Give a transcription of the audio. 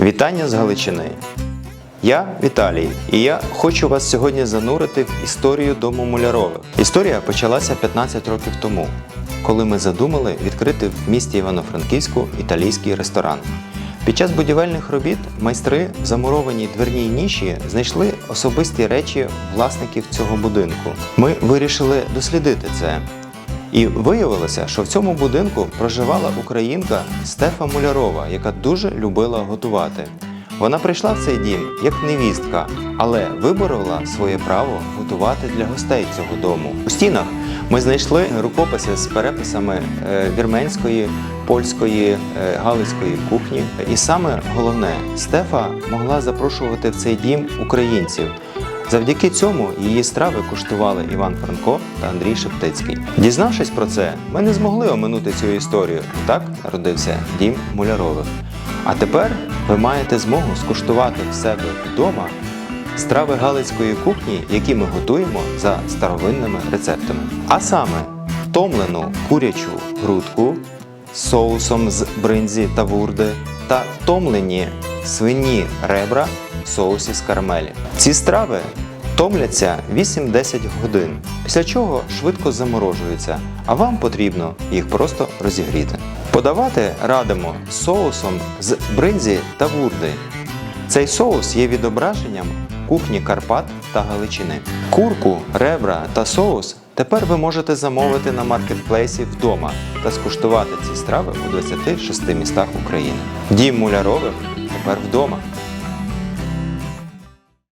Вітання з Галичини. Я Віталій, і я хочу вас сьогодні занурити в історію дому Мулярових. Історія почалася 15 років тому, коли ми задумали відкрити в місті Івано-Франківську італійський ресторан. Під час будівельних робіт майстри в замурованій дверній ніші знайшли особисті речі власників цього будинку. Ми вирішили дослідити це. І виявилося, що в цьому будинку проживала українка Стефа Мулярова, яка дуже любила готувати. Вона прийшла в цей дім як невістка, але виборола своє право готувати для гостей цього дому. У стінах ми знайшли рукописи з переписами е, вірменської, польської, е, галицької кухні. І саме головне, Стефа могла запрошувати в цей дім українців. Завдяки цьому її страви куштували Іван Франко та Андрій Шептицький. Дізнавшись про це, ми не змогли оминути цю історію. Так народився дім Мулярових. А тепер ви маєте змогу скуштувати в себе вдома страви галицької кухні, які ми готуємо за старовинними рецептами. А саме втомлену курячу грудку з соусом з бринзі та вурди та втомлені свині ребра в соусі з карамелі. Ці страви томляться 8-10 годин, після чого швидко заморожуються, а вам потрібно їх просто розігріти. Подавати радимо соусом з бринзі та вурди. Цей соус є відображенням кухні Карпат та Галичини. Курку, ребра та соус тепер ви можете замовити на маркетплейсі вдома та скуштувати ці страви у 26 містах України. Дім Мулярових тепер вдома.